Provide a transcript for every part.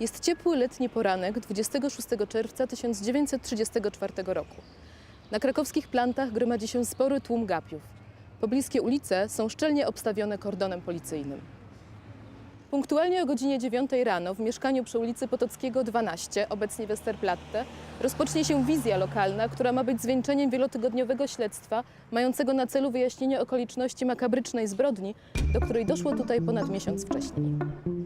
Jest ciepły letni poranek 26 czerwca 1934 roku. Na krakowskich plantach gromadzi się spory tłum gapiów. Pobliskie ulice są szczelnie obstawione kordonem policyjnym. Punktualnie o godzinie 9 rano w mieszkaniu przy ulicy Potockiego 12, obecnie Westerplatte, rozpocznie się wizja lokalna, która ma być zwieńczeniem wielotygodniowego śledztwa mającego na celu wyjaśnienie okoliczności makabrycznej zbrodni, do której doszło tutaj ponad miesiąc wcześniej. –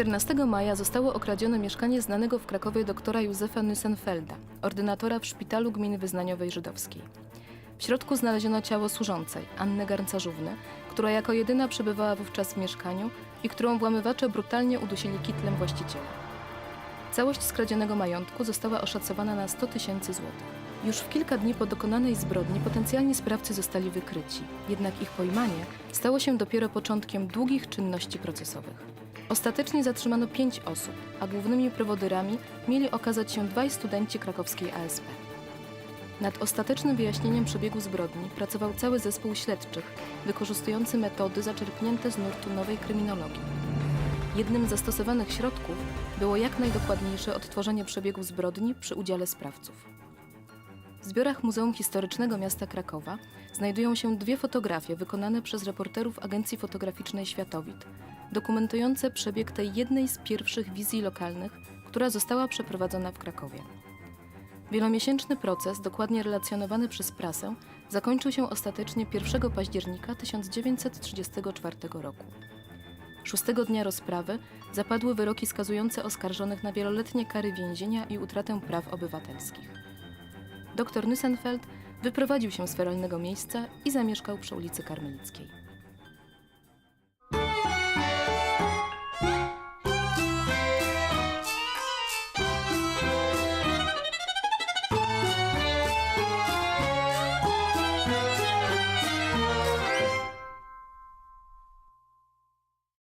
14 maja zostało okradzione mieszkanie znanego w Krakowie doktora Józefa Nyssenfelda, ordynatora w szpitalu gminy wyznaniowej żydowskiej. W środku znaleziono ciało służącej, Anny Garncarzówny, która jako jedyna przebywała wówczas w mieszkaniu i którą włamywacze brutalnie udusili kitlem właściciela. Całość skradzionego majątku została oszacowana na 100 tysięcy złotych. Już w kilka dni po dokonanej zbrodni potencjalni sprawcy zostali wykryci, jednak ich pojmanie stało się dopiero początkiem długich czynności procesowych. Ostatecznie zatrzymano pięć osób, a głównymi prowodyrami mieli okazać się dwaj studenci krakowskiej ASP. Nad ostatecznym wyjaśnieniem przebiegu zbrodni pracował cały zespół śledczych, wykorzystujący metody zaczerpnięte z nurtu nowej kryminologii. Jednym z zastosowanych środków było jak najdokładniejsze odtworzenie przebiegu zbrodni przy udziale sprawców. W zbiorach Muzeum Historycznego Miasta Krakowa znajdują się dwie fotografie wykonane przez reporterów Agencji Fotograficznej Światowit, dokumentujące przebieg tej jednej z pierwszych wizji lokalnych, która została przeprowadzona w Krakowie. Wielomiesięczny proces, dokładnie relacjonowany przez prasę, zakończył się ostatecznie 1 października 1934 roku. Szóstego dnia rozprawy zapadły wyroki skazujące oskarżonych na wieloletnie kary więzienia i utratę praw obywatelskich. Dr Nyssenfeld wyprowadził się z feralnego miejsca i zamieszkał przy ulicy Karmelickiej.